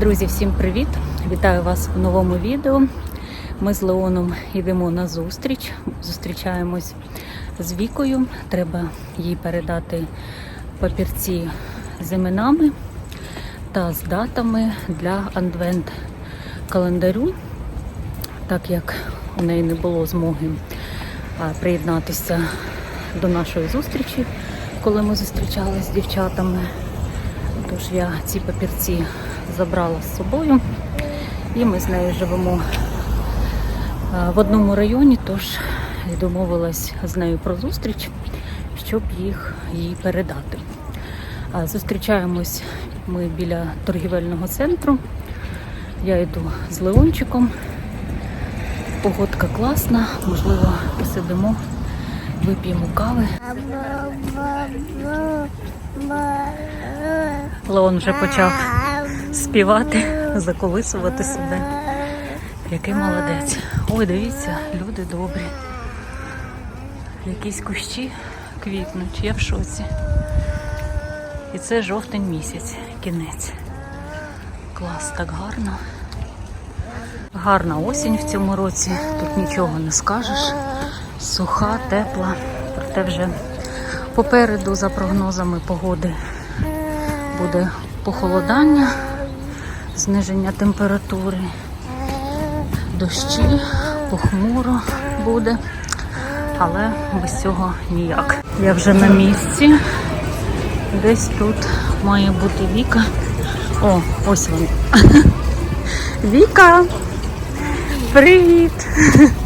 Друзі, всім привіт! Вітаю вас в новому відео. Ми з Леоном йдемо на зустріч. Зустрічаємось з Вікою. Треба їй передати папірці з іменами та з датами для адвент календарю, так як у неї не було змоги приєднатися до нашої зустрічі, коли ми зустрічалися з дівчатами. Тож я ці папірці забрала з собою і ми з нею живемо в одному районі, тож і домовилась з нею про зустріч, щоб їх їй передати. Зустрічаємось ми біля торгівельного центру. Я йду з Леончиком. Погодка класна, можливо, посидимо, вип'ємо кави. Леон вже почав співати, заколисувати себе. Який молодець. Ой, дивіться, люди добрі. Якісь кущі квітнуть, я в шоці. І це жовтень місяць, кінець. Клас, так гарно. Гарна осінь в цьому році, тут нічого не скажеш. Суха, тепла, проте вже попереду, за прогнозами погоди, буде похолодання, зниження температури, дощі, похмуро буде, але без цього ніяк. Я вже на місці. Десь тут має бути Віка. О, ось вона. Віка! Привіт!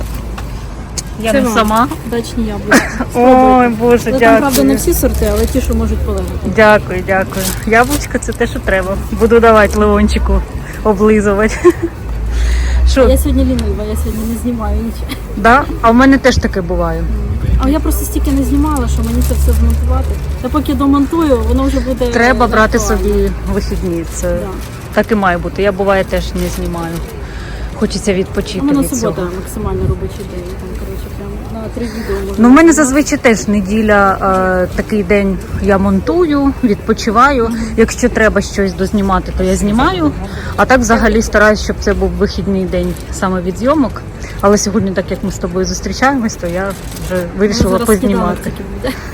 Я Це не вам. сама. Дачні яблука. Ой, Боже, Але там, правда, не дякую. всі сорти, але ті, що можуть полегати. Дякую, дякую. Яблучко це те, що треба. Буду давати Леончику облизувати. Що, Я сьогодні лінива, я сьогодні не знімаю нічого. да? А в мене теж таке буває. А я просто стільки не знімала, що мені це все змонтувати. Та поки домонтую, воно вже буде. Треба брати актуально. собі вихідні. Це Да. так і має бути. Я буває теж не знімаю. Хочеться відпочити У мене від субота цього. максимально робочий день. Там, три відео можна. Ну, в мене зазвичай теж неділя е, такий день я монтую, відпочиваю. Якщо треба щось дознімати, то я знімаю. А так взагалі стараюсь, щоб це був вихідний день саме від зйомок. Але сьогодні, так як ми з тобою зустрічаємось, то я вже вирішила зараз познімати.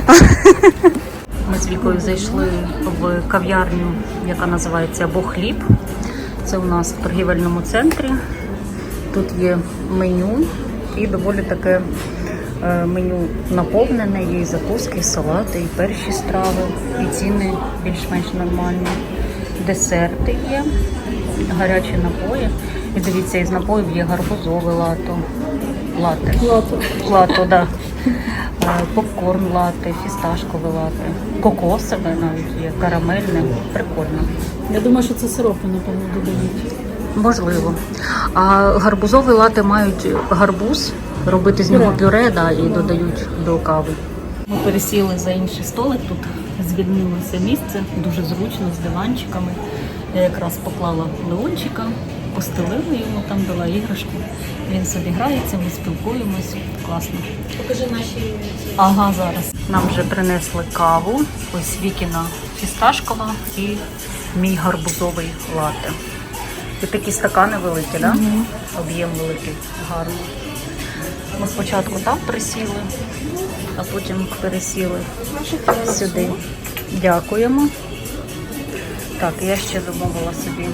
Ми з Вікою зайшли в кав'ярню, яка називається Бо хліб. Це у нас в торгівельному центрі. Тут є меню і доволі таке меню наповнене, є і закуски, і салати, і перші страви, і ціни більш-менш нормальні. Десерти є, гарячі напої. І дивіться, із напоїв є гарбузове лато, лате. Лото. Лато, да. Е, Попкорн лати, фісташкове лати, кокосове навіть є, карамельне. Прикольно. Я думаю, що це сиропи, напевно, додають. Можливо. А гарбузові лати мають гарбуз, робити з нього Пюре. пюре да, і додають до кави. Ми пересіли за інший столик, тут звільнилося місце, дуже зручно з диванчиками. Я якраз поклала Леончика, постелила йому, там дала іграшку. Він собі грається, ми спілкуємось. Класно. Покажи наші. Ага, зараз. Нам вже принесли каву. Ось Вікіна фісташкова і мій гарбузовий лате. І такі стакани великі, да? Об'єм великий, гарно. Ми спочатку там присіли, а потім пересіли сюди. Дякуємо. Так, я ще замовила собі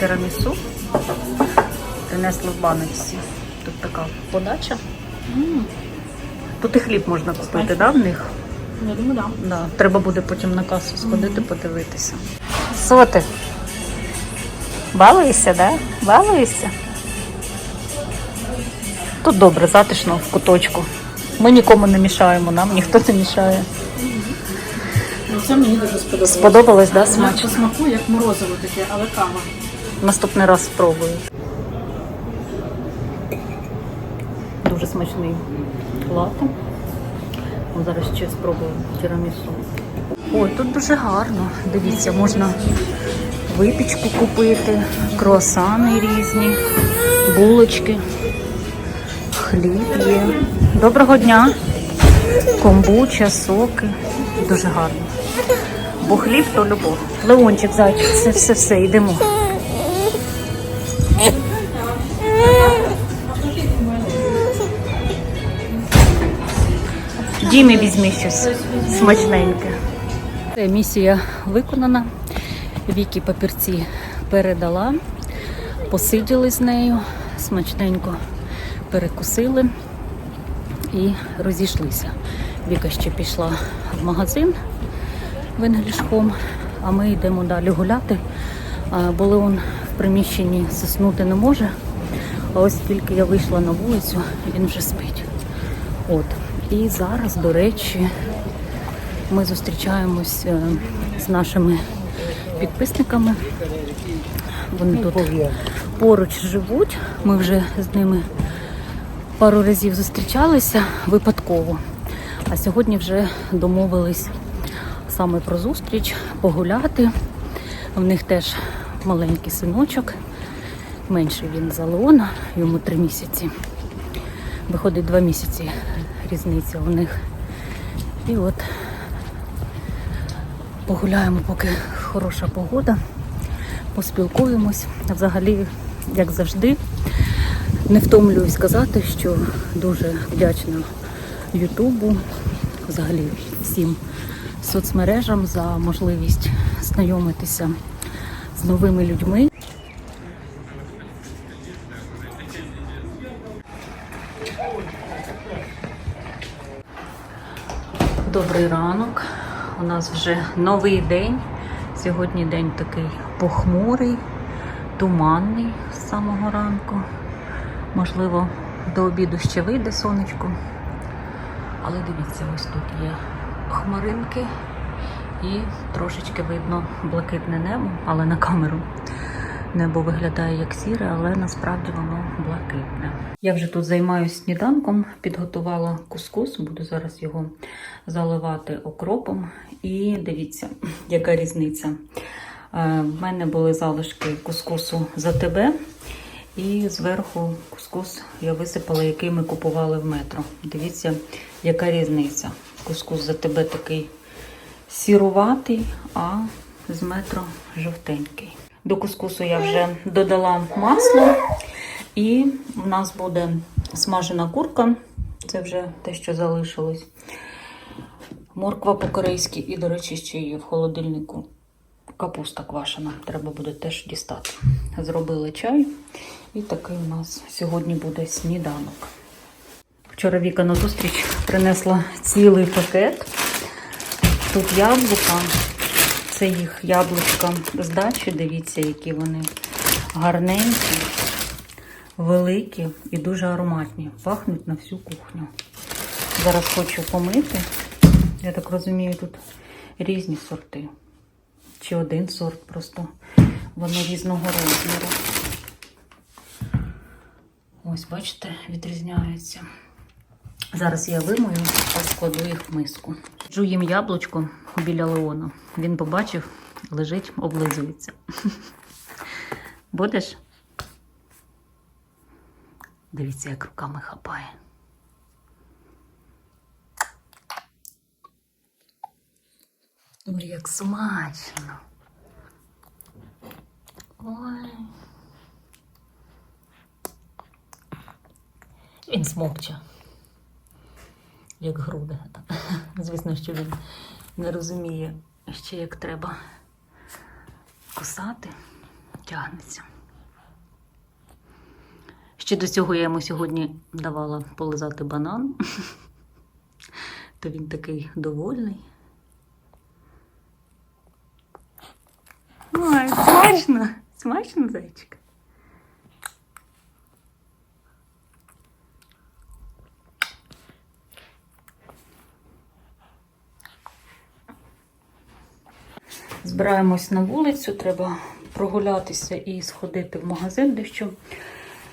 тирамісу. Принесли в баночці. Тут така подача. Тут і хліб можна купити, да, в них? Я думаю, так. Да. Треба буде потім на касу сходити, подивитися. Що ти? Балуєшся, да? Балуєшся? Тут добре, затишно в куточку. Ми нікому не мішаємо, нам ніхто не мішає. Ну, це мені дуже сподобалося. Сподобалось, да, смачно? по смаку, як морозиво таке, але кава. Наступний раз спробую. Дуже смачний лати. О, Зараз ще спробую тірамісу. Ой, тут дуже гарно. Дивіться, можна випічку купити, круасани різні, булочки, хліб є. Доброго дня! Комбуча, соки. Дуже гарно. Бо хліб то любов. Леончик, зайчик, все, все, все, йдемо. Дімі візьми щось смачненьке. Місія виконана. Вікі папірці передала, посиділи з нею, смачненько перекусили і розійшлися. Віка ще пішла в магазин венглішком, а ми йдемо далі гуляти. Бо Леон в приміщенні заснути не може. А ось тільки я вийшла на вулицю, він вже спить. От. І зараз, до речі, ми зустрічаємось е, з нашими підписниками. Вони тут поруч живуть. Ми вже з ними пару разів зустрічалися випадково. А сьогодні вже домовились саме про зустріч, погуляти. В них теж маленький синочок. Менший він за Леона, йому три місяці. Виходить два місяці різниця у них. І от погуляємо, поки хороша погода, поспілкуємось. Взагалі, як завжди, не втомлююсь сказати, що дуже вдячна Ютубу, взагалі всім соцмережам за можливість знайомитися з новими людьми. Добрий ранок. У нас вже новий день. Сьогодні день такий похмурий, туманний з самого ранку. Можливо, до обіду ще вийде сонечко. Але дивіться, ось тут є хмаринки і трошечки видно блакитне небо, але на камеру. Небо виглядає як сіре, але насправді воно блакитне. Я вже тут займаюся сніданком, підготувала кускус, буду зараз його заливати окропом. І дивіться, яка різниця. Е, В мене були залишки кускусу за тебе. І зверху кускус я висипала, який ми купували в метро. Дивіться, яка різниця. Кускус за тебе такий сіруватий, а з метро жовтенький. До кускусу я вже додала масло, і в нас буде смажена курка. Це вже те, що залишилось. Морква по-корейськи, і, до речі, ще є в холодильнику капуста квашена. Треба буде теж дістати. Зробили чай, і такий у нас сьогодні буде сніданок. Вчора Віка на зустріч принесла цілий пакет. Тут яблука. Це їх яблучка з дачі. Дивіться, які вони гарненькі, великі і дуже ароматні. Пахнуть на всю кухню. Зараз хочу помити. Я так розумію, тут різні сорти. Чи один сорт просто. Вони різного розміру. Ось, бачите, відрізняються. Зараз я вимою та складу їх в миску. Джу їм яблучко біля Леона. Він побачив, лежить, облизується. Будеш? Дивіться, як руками хапає. Як смачно. Ой. Він смокче. Як груди. Звісно, що він не розуміє ще як треба кусати, тягнеться. Ще до цього я йому сьогодні давала полизати банан, то він такий довольний. Ой, смачно, смачно, зайчик. Збираємось на вулицю, треба прогулятися і сходити в магазин, дещо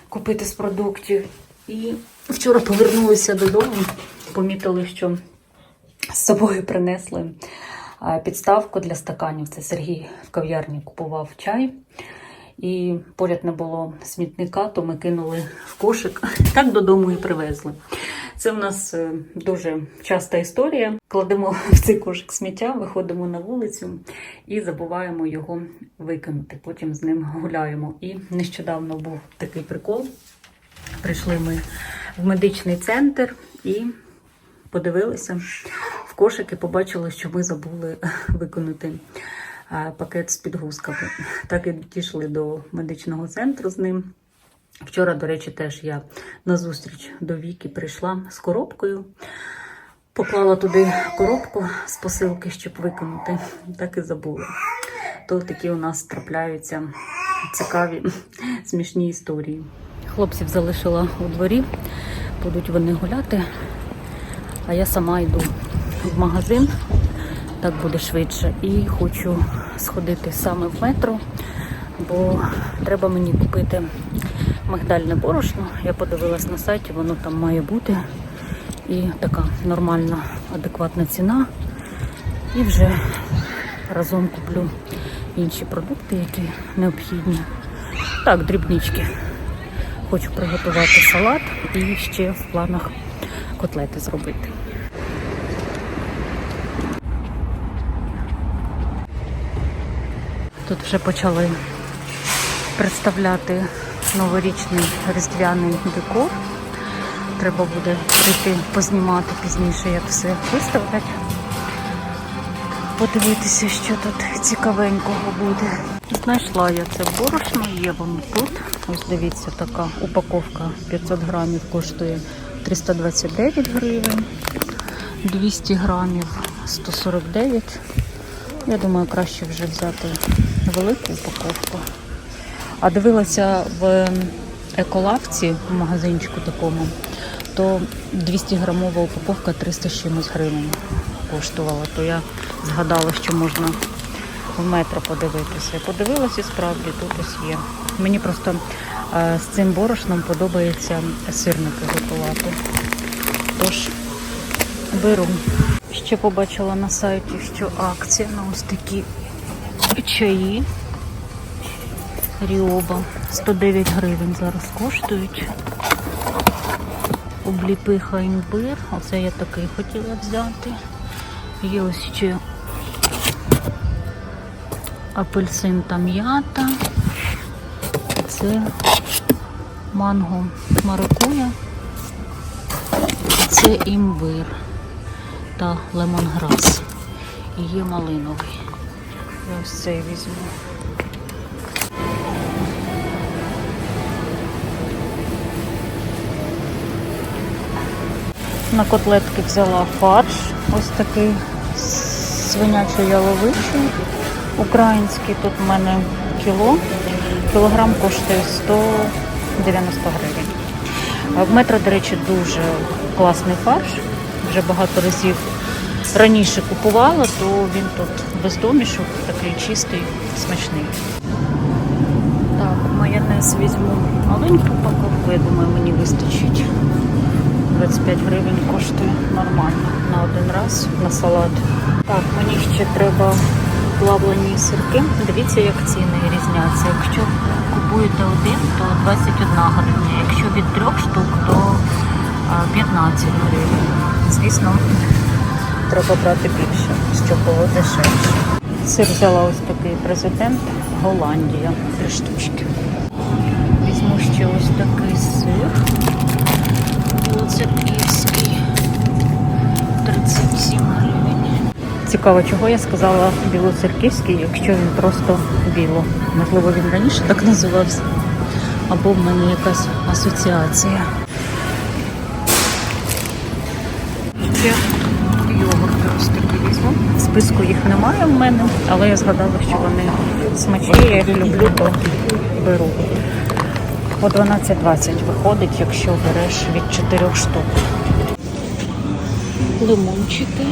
купити з продуктів. І вчора повернулися додому, помітили, що з собою принесли підставку для стаканів. Це Сергій в кав'ярні купував чай. І поряд не було смітника, то ми кинули в кошик. Так додому і привезли. Це в нас е, дуже часта історія. Кладемо в цей кошик сміття, виходимо на вулицю і забуваємо його викинути. Потім з ним гуляємо. І нещодавно був такий прикол. Прийшли ми в медичний центр і подивилися в кошик і побачили, що ми забули виконати е, пакет з підгузками. Так і дійшли до медичного центру з ним. Вчора, до речі, теж я на зустріч до Віки прийшла з коробкою. Поклала туди коробку з посилки, щоб виконати. Так і забула. То такі у нас трапляються цікаві, смішні історії. Хлопців залишила у дворі, будуть вони гуляти, а я сама йду в магазин, так буде швидше. І хочу сходити саме в метро, бо треба мені купити мигдальне борошно. Я подивилась на сайті, воно там має бути. І така нормальна, адекватна ціна. І вже разом куплю інші продукти, які необхідні. Так, дрібнички. Хочу приготувати салат і ще в планах котлети зробити. Тут вже почали представляти новорічний різдвяний декор. Треба буде прийти познімати пізніше, як все виставлять. Подивитися, що тут цікавенького буде. Знайшла я це борошно, є воно тут. Ось дивіться, така упаковка 500 грамів коштує 329 гривень, 200 грамів 149. Я думаю, краще вже взяти велику упаковку. А дивилася в еколавці в магазинчику такому, то 200 грамова упаковка 300 з чимось гривень коштувала. То я згадала, що можна в метро подивитися. Подивилася справді тут ось є. Мені просто е, з цим борошном подобається сирники готувати. Тож беру. Ще побачила на сайті, що акція на ось такі чаї. Ріоба 109 гривень зараз коштують. Обліпиха імбир. Оце я такий хотіла взяти. Є ось ще апельсин та м'ята. Це манго маракуя. Це імбир та лемонграс. І є малиновий. Я ось цей візьму. На котлетки взяла фарш, ось такий свинячий яловичий. Український тут в мене кіло. Кілограм коштує 190 гривень. В метро, до речі, дуже класний фарш. Вже багато разів раніше купувала, то він тут без домішок, такий чистий, смачний. Так, майонез візьму маленьку упаковку, я думаю, мені вистачить. 25 гривень коштує нормально на один раз на салат. Так, мені ще треба плавлені сирки. Дивіться, як ціни різняться. Якщо купуєте один, то 21 гривня. Якщо від трьох штук, то 15 гривень. Звісно, треба брати більше, щоб було дешевше. Сир взяла ось такий президент Голландія. Три штучки. Візьму ще ось такий сир. Білоцерківський 37 гривень. Цікаво, чого я сказала білоцерківський, якщо він просто біло. Можливо, він раніше так називався. Або в мене якась асоціація. Ще йогурти ось такі візьму. В списку їх немає в мене, але я згадала, що вони смачні, я їх люблю, то беру. По 12,20 виходить, якщо береш від 4 штук. Лимончики.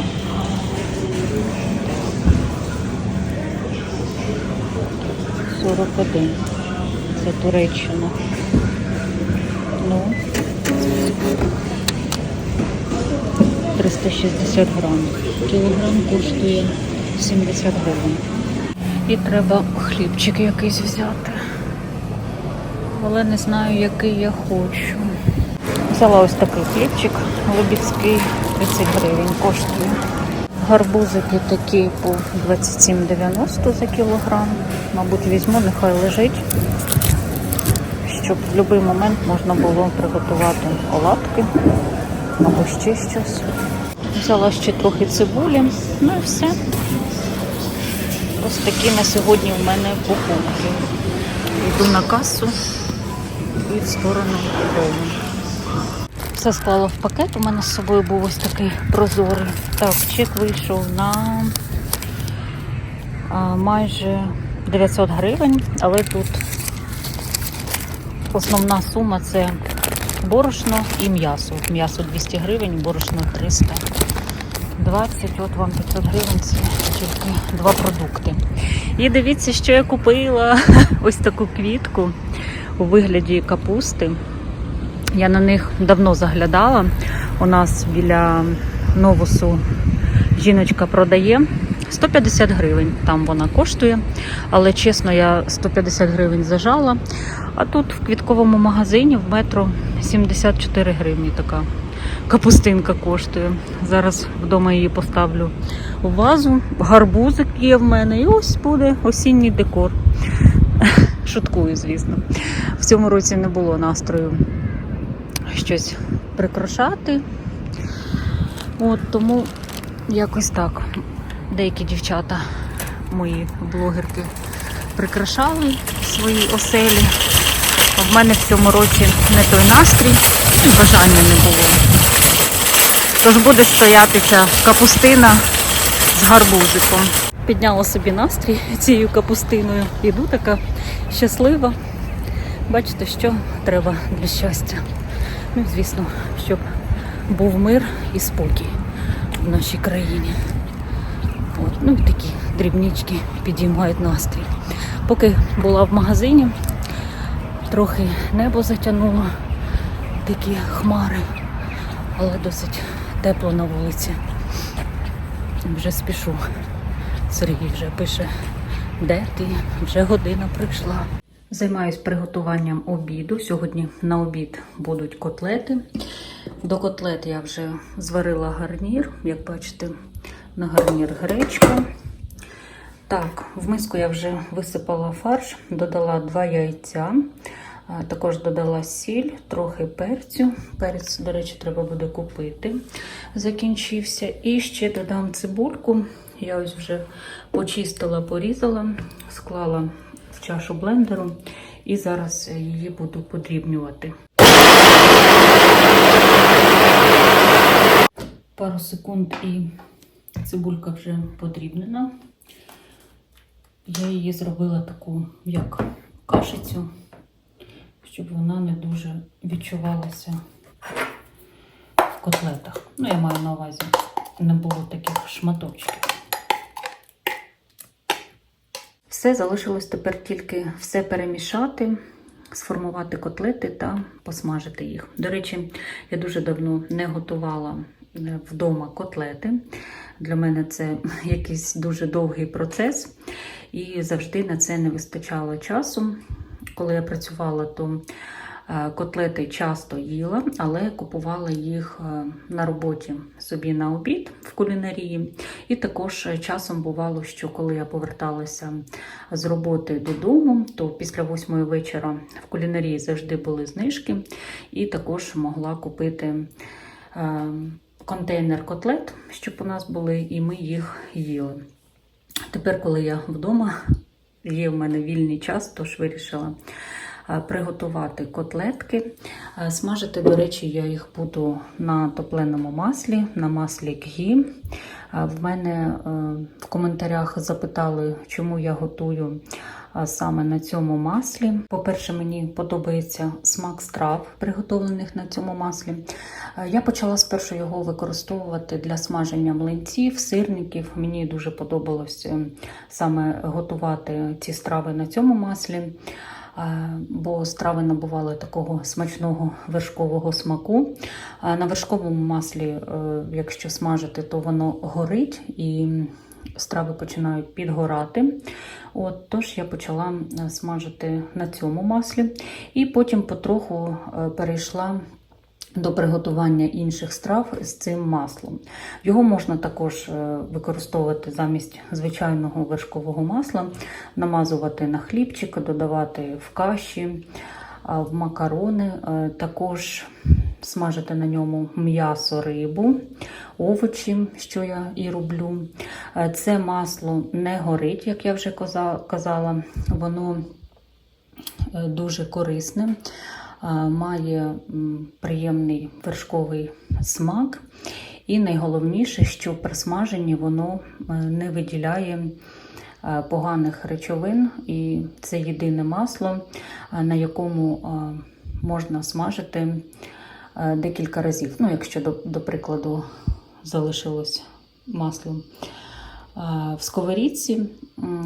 Сорок один. Це Туреччина. Ну. 360 грам. Кілограм коштує 70 гривень. І треба хлібчик якийсь взяти але не знаю, який я хочу. Взяла ось такий хлібчик лебідський, 30 гривень коштує. Гарбузики такі по 27,90 за кілограм. Мабуть, візьму, нехай лежить, щоб в будь-який момент можна було приготувати оладки або ще щось. Взяла ще трохи цибулі, ну і все. Ось такі на сьогодні в мене покупки. Йду на касу і в сторону дому. Все склала в пакет. У мене з собою був ось такий прозорий. Так, чек вийшов на майже 900 гривень, але тут основна сума це борошно і м'ясо. М'ясо 200 гривень, борошно 320. От вам 500 гривень це тільки два продукти. І дивіться, що я купила ось таку квітку у вигляді капусти. Я на них давно заглядала. У нас біля новусу жіночка продає 150 гривень. Там вона коштує. Але чесно, я 150 гривень зажала. А тут в квітковому магазині в метро 74 гривні така капустинка коштує. Зараз вдома її поставлю у вазу. Гарбузик є в мене. І ось буде осінній декор. Шуткую, звісно. В цьому році не було настрою щось прикрашати. От тому якось так. Деякі дівчата, мої блогерки, прикрашали свої оселі. А в мене в цьому році не той настрій і бажання не було. Тож буде стояти ця капустина з гарбузиком. Підняла собі настрій цією капустиною. Іду така щаслива. Бачите, що треба для щастя. Ну, звісно, щоб був мир і спокій в нашій країні. От, ну і такі дрібнички підіймають настрій. Поки була в магазині, трохи небо затягнуло, такі хмари, але досить тепло на вулиці. Вже спішу. Сергій вже пише, де ти? Вже година прийшла. Займаюсь приготуванням обіду. Сьогодні на обід будуть котлети. До котлет я вже зварила гарнір, як бачите, на гарнір гречка. Так, в миску я вже висипала фарш, додала два яйця, також додала сіль, трохи перцю. Перець, до речі, треба буде купити. Закінчився. І ще додам цибульку. Я ось вже почистила, порізала, склала в чашу блендеру і зараз її буду подрібнювати. Пару секунд і цибулька вже подрібнена. Я її зробила таку, як кашицю, щоб вона не дуже відчувалася в котлетах. Ну, я маю на увазі, не було таких шматочків. Все залишилось тепер тільки все перемішати, сформувати котлети та посмажити їх. До речі, я дуже давно не готувала е, вдома котлети. Для мене це якийсь дуже довгий процес, і завжди на це не вистачало часу. Коли я працювала, то котлети часто їла, але купувала їх е, на роботі собі на обід в кулінарії. І також часом бувало, що коли я поверталася з роботи додому, то після восьмої вечора в кулінарії завжди були знижки, і також могла купити. е, Контейнер котлет, щоб у нас були, і ми їх їли. Тепер, коли я вдома, є в мене вільний час, тож вирішила е, приготувати котлетки. Е, Смажити, до речі, я їх буду на топленому маслі, на маслі кгі. Е, В мене е, в коментарях запитали, чому я готую саме на цьому маслі. По-перше, мені подобається смак страв, приготовлених на цьому маслі. Е, Я почала спершу його використовувати для смаження млинців, сирників. Мені дуже подобалось е, саме готувати ці страви на цьому маслі. Е, Бо страви набували такого смачного вершкового смаку. На вершковому маслі, е, якщо смажити, то воно горить і страви починають підгорати. От, тож я почала е, смажити на цьому маслі, і потім потроху е, перейшла до приготування інших страв з цим маслом. Його можна також е, використовувати замість звичайного вершкового масла, намазувати на хлібчик, додавати в каші, в макарони, е, також смажити на ньому м'ясо, рибу, овочі, що я і роблю. Е, Це масло не горить, як я вже казала, воно дуже корисне, має приємний вершковий смак. І найголовніше, що при смаженні воно е, не виділяє е, поганих речовин, і це єдине масло, е, на якому е, можна смажити е, декілька разів. Ну, якщо, до, прикладу, залишилось масло е, в сковорідці,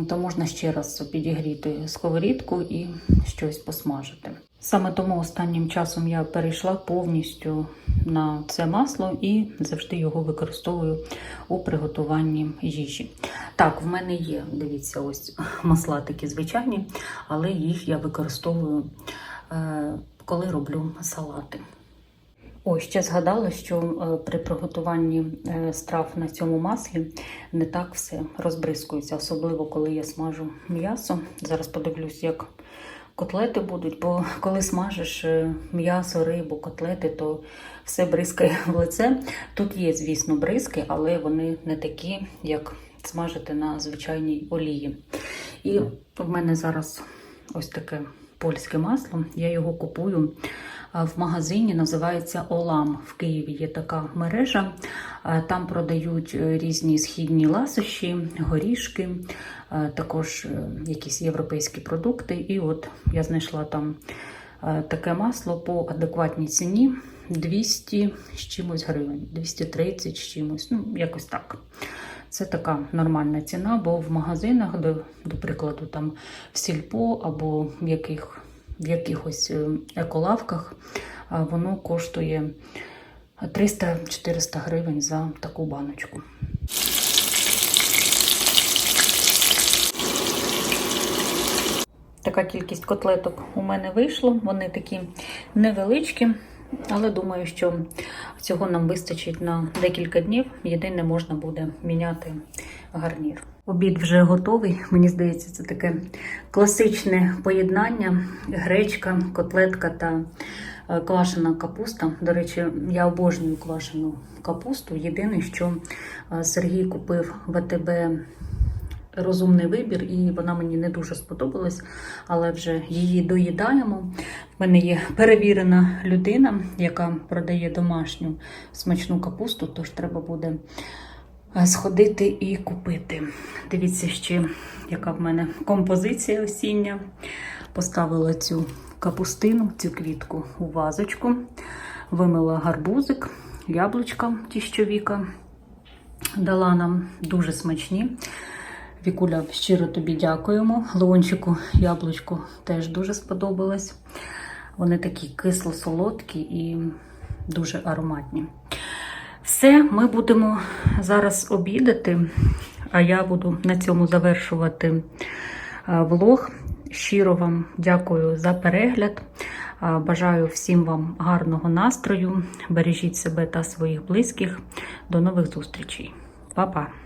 то можна ще раз підігріти сковорідку і щось посмажити. Саме тому останнім часом я перейшла повністю на це масло і завжди його використовую у приготуванні їжі. Так, в мене є, дивіться, ось масла такі звичайні, але їх я використовую, е, коли роблю салати. Ой, ще згадала, що е, при приготуванні е, страв на цьому маслі не так все розбризкується, особливо коли я смажу м'ясо. Зараз подивлюсь, як котлети будуть, бо коли смажиш е, м'ясо, рибу, котлети, то все бризкає в лице. Тут є, звісно, бризки, але вони не такі, як смажити на звичайній олії. І в мене зараз ось таке польське масло. Я його купую в магазині, називається Олам. В Києві є така мережа. Там продають е, різні східні ласощі, горішки, також е, якісь європейські продукти. І от я знайшла там е, таке масло по адекватній ціні 200 з чимось гривень, 230 з чимось, ну якось так. Це така нормальна ціна, бо в магазинах, до, до прикладу, там в сільпо або в, яких, в якихось е, еколавках, воно коштує 300-400 гривень за таку баночку. Така кількість котлеток у мене вийшло. Вони такі невеличкі, але думаю, що цього нам вистачить на декілька днів. Єдине можна буде міняти гарнір. Обід вже готовий. Мені здається, це таке класичне поєднання: гречка, котлетка та е, квашена капуста. До речі, я обожнюю квашену капусту. Єдине, що е, Сергій купив в АТБ розумний вибір, і вона мені не дуже сподобалась, але вже її доїдаємо. В мене є перевірена людина, яка продає домашню смачну капусту, тож треба буде е, сходити і купити. Дивіться ще, яка в мене композиція осіння. Поставила цю капустину, цю квітку у вазочку, вимила гарбузик, яблучка тіщовіка. Дала нам дуже смачні. Вікуля, щиро тобі дякуємо. Леончику яблучко теж дуже сподобалось. Вони такі кисло-солодкі і дуже ароматні. Все, ми будемо зараз обідати, а я буду на цьому завершувати влог. Щиро вам дякую за перегляд. Бажаю всім вам гарного настрою. Бережіть себе та своїх близьких. До нових зустрічей. Па-па!